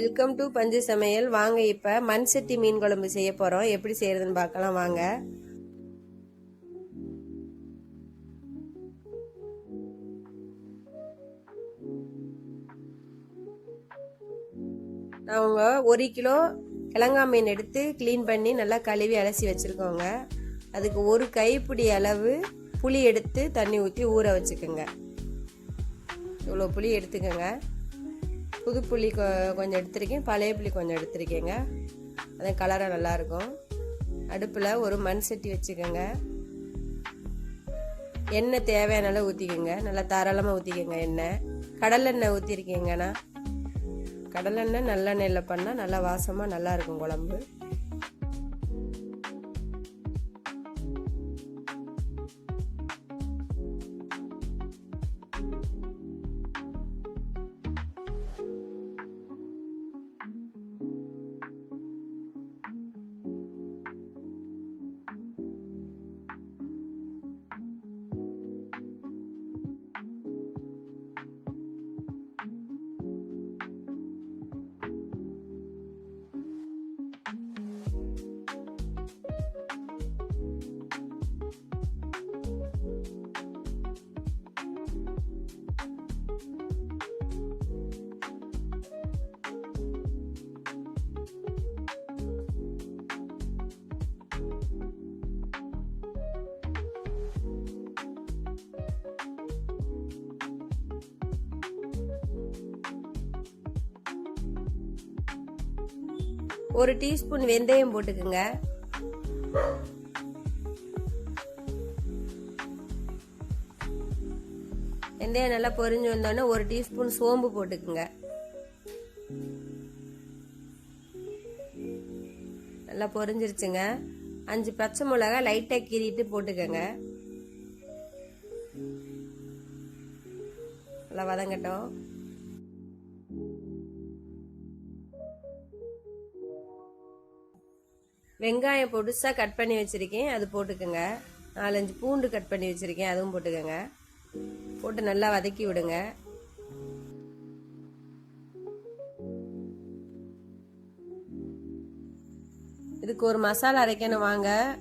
Welcome to பஞ்சு சமையல். வாங்க இப்போ மண் சட்டி மீன் குழம்பு செய்ய போகிறோம் எப்படி செய்யறதுன்னு பார்க்கலாம். வாங்க. அவங்க ஒரு கிலோ கிழங்கா மீன் எடுத்து க்ளீன் பண்ணி நல்லா கழுவி அலசி வச்சுருக்கோங்க. அதுக்கு ஒரு கைப்பிடி அளவு புளி எடுத்து தண்ணி ஊற்றி ஊற வச்சுக்கோங்க. இவ்வளோ புளி எடுத்துக்கோங்க. புது புளி கொ- கொஞ்சம் எடுத்திருக்கேன். பழைய புளி கொஞ்சம் எடுத்திருக்கேங்க. அது கலராக நல்லாயிருக்கும் அடுப்பில் ஒரு மண் சட்டி வச்சுக்கோங்க. எண்ணெய் தேவையான அளவு ஊற்றிக்கோங்க நல்லா தாராளமாக ஊற்றிக்கோங்க எண்ணெய். கடலெண்ணெய் ஊற்றிருக்கீங்கண்ணா கடலெண்ணெய் நல்லெண்ணெயில் பண்ணால் நல்லா வாசமாக நல்லா இருக்கும் குழம்பு. ஒரு டீஸ்பூன் வெந்தயம் போட்டுக்குங்க. வெந்தயம் நல்லா பொரிஞ்சு வந்தோடனே ஒரு டீஸ்பூன் சோம்பு போட்டுக்குங்க. நல்லா பொரிஞ்சிருச்சுங்க. அஞ்சு பச்சை மிளகாய் லைட்டாக கீறிட்டு போட்டுக்கோங்க. நல்லா வதங்கட்டும். வெங்காயம் பொடுசாக கட் பண்ணி வச்சுருக்கேன். அது போட்டுக்கோங்க. நாலஞ்சு பூண்டு கட் பண்ணி வச்சுருக்கேன். அதுவும் போட்டுக்கோங்க. போட்டு நல்லா வதக்கி விடுங்க. இதுக்கு ஒரு மசாலா அரைக்கணும். வாங்க.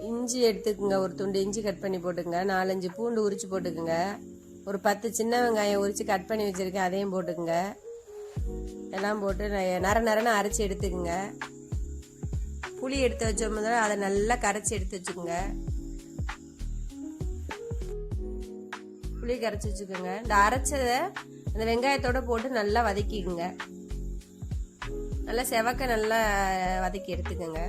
இஞ்சி எடுத்துக்கோங்க. ஒரு துண்டு இஞ்சி கட் பண்ணி போட்டுக்கோங்க. நாலஞ்சு பூண்டு உரிச்சு போட்டுக்கோங்க. ஒரு பத்து சின்ன வெங்காயம் உரித்து கட் பண்ணி வச்சுருக்கேன். அதையும் போட்டுக்கோங்க. எல்லாம் போட்டு ந- நர நரன்னு அரைச்சி எடுத்துக்கோங்க. புளி எடுத்து வச்சோம் அதை நல்லா கரைச்சி எடுத்து வச்சுக்கோங்க. புளி கரைச்சி வச்சுக்கோங்க. இந்த அரைச்சதை அந்த வெங்காயத்தோட போட்டு நல்லா வதக்கிக்குங்க. நல்லா செவக்க நல்லா வதக்கி எடுத்துக்கோங்க.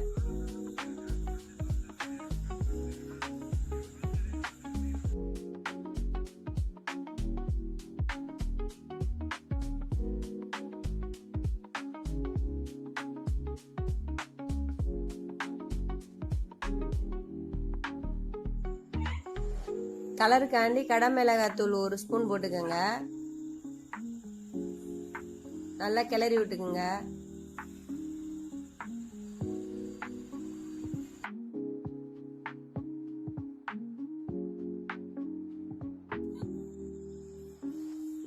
கலருக்காண்டி கடை மிளகாத்தூள் ஒரு ஸ்பூன் போட்டுக்கோங்க. நல்லா கிளறி விட்டுக்குங்க.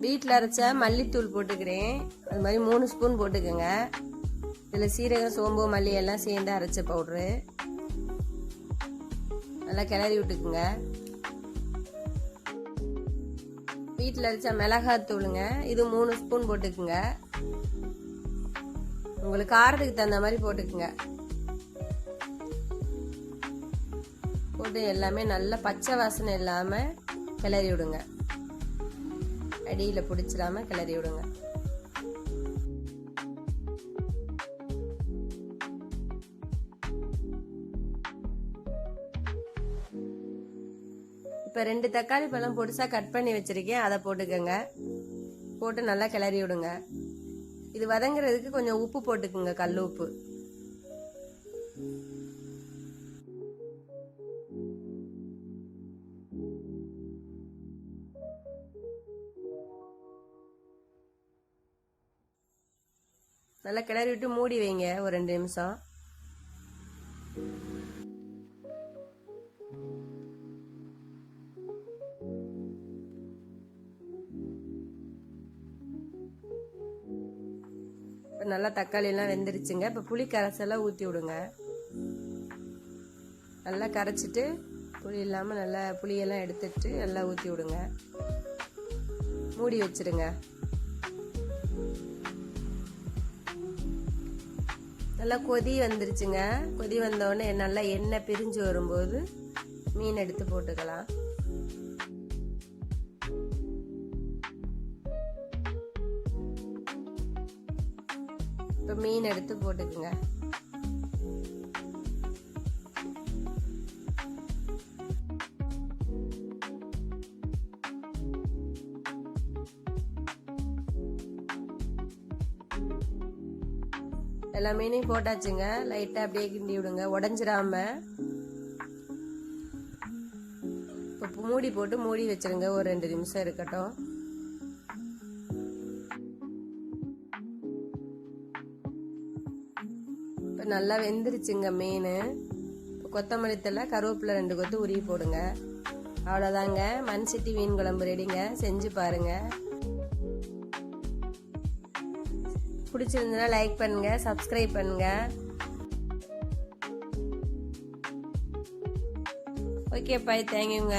வீட்டில் அரைச்ச மல்லித்தூள் போட்டுக்கிறேன். அது மாதிரி மூணு ஸ்பூன் போட்டுக்கோங்க. இதில் சீரகம் சோம்பு மல்லி எல்லாம் சேர்ந்து அரைச்ச பவுட்ரு நல்லா கிளறி விட்டுக்குங்க. வீட்டில் அரைச்ச மிளகாத்தூளுங்க இது மூணு ஸ்பூன் போட்டுக்குங்க. உங்களுக்கு காரத்துக்கு தகுந்த மாதிரி போட்டுக்குங்க. போட்டு எல்லாமே நல்லா பச்சை வாசனை இல்லாமல் கிளறி விடுங்க. அடியில் பிடிச்சிடாம கிளறி விடுங்க. இப்போ ரெண்டு தக்காளி பழம் பொடிசாக கட் பண்ணி வச்சுருக்கேன். அதை போட்டுக்கோங்க. போட்டு நல்லா கிளறி விடுங்க. இது வதங்குறதுக்கு கொஞ்சம் உப்பு போட்டுக்குங்க கல் உப்பு. நல்லா கிளறி விட்டு மூடி வைங்க ஒரு ரெண்டு நிமிஷம். நல்லா தக்காளியெல்லாம் வெந்துருச்சுங்க. இப்போ புளி கரைசெல்லாம் ஊற்றி விடுங்க. நல்லா கரைச்சிட்டு புளி இல்லாமல் நல்லா புளியெல்லாம் எடுத்துட்டு நல்லா ஊற்றி விடுங்க. மூடி வச்சுடுங்க நல்லா கொதி வந்துருச்சுங்க. கொதி வந்தோடனே நல்லா எண்ணெய் பிரிஞ்சு வரும்போது மீன் எடுத்து போட்டுக்கலாம். இப்போ மீன் எடுத்து போட்டுக்குங்க. எல்லா மீனையும் போட்டாச்சுங்க. லைட்டாக அப்படியே கிண்டி விடுங்க. உடஞ்சிடாம இப்போ மூடி போட்டு மூடி வச்சிருங்க. ஒரு ரெண்டு நிமிஷம் இருக்கட்டும். இப்போ நல்லா வெந்துருச்சுங்க மீன். இப்போ கொத்தமல்லி தலை கருவேப்பிலை ரெண்டு கொத்து உருவி போடுங்க. அவ்வளோதாங்க மண் சட்டி மீன் குழம்பு ரெடிங்க. செஞ்சு பாருங்க. பிடிச்சிருந்ததுன்னா லைக் பண்ணுங்க சப்ஸ்கிரைப் பண்ணுங்க. ஓகே பாய் தேங்க்யூங்க